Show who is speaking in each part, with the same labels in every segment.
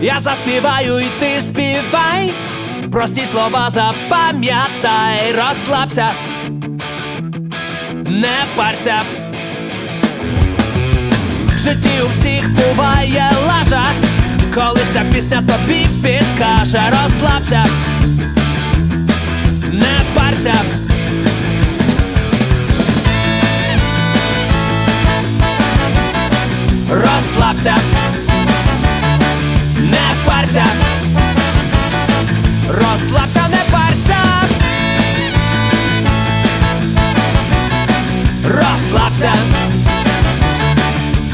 Speaker 1: Я заспіваю, і ти співай. Прості слова запам'ятай, розслабся, не парся. В житті у всіх буває лажа, коли ця пісня тобі підкаже, розслабся, не парся. Розслабся, парся, розслабся, не парся. Розслабся,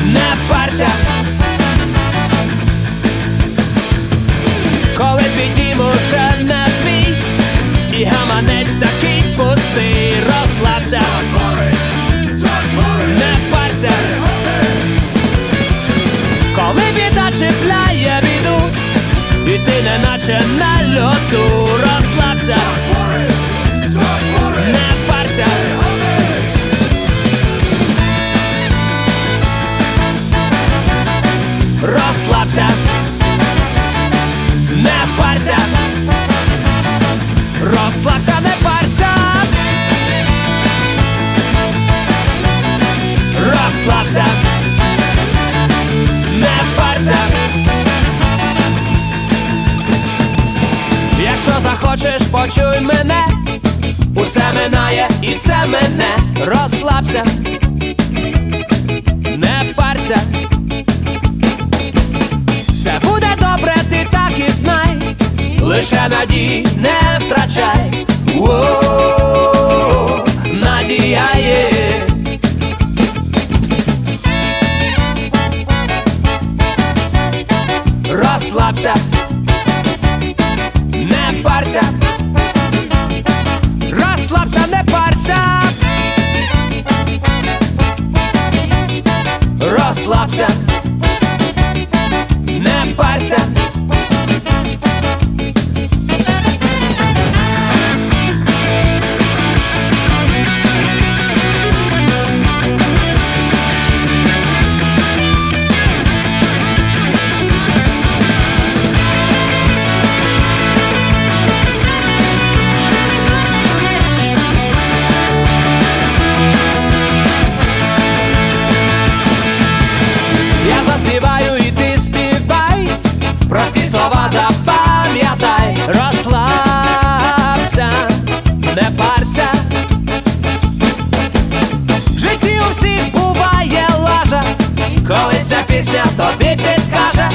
Speaker 1: не парся. Коли твій дім уже не твій, і гаманець такий пустий, розслабся, ти на льоту розслабся, не парся. Розслабся, не парся, розслабся, не парся. Розслабся, Захочеш, почуй мене, усе минає і це мене, розслабся, не парся. Все буде добре, ти так і знай, лише надії не втрачай. О. Розслабся, Розслабся, не парся. Слова запам'ятай, розслабся, не парся. В житті у всіх буває лажа, коли ця пісня тобі підкаже,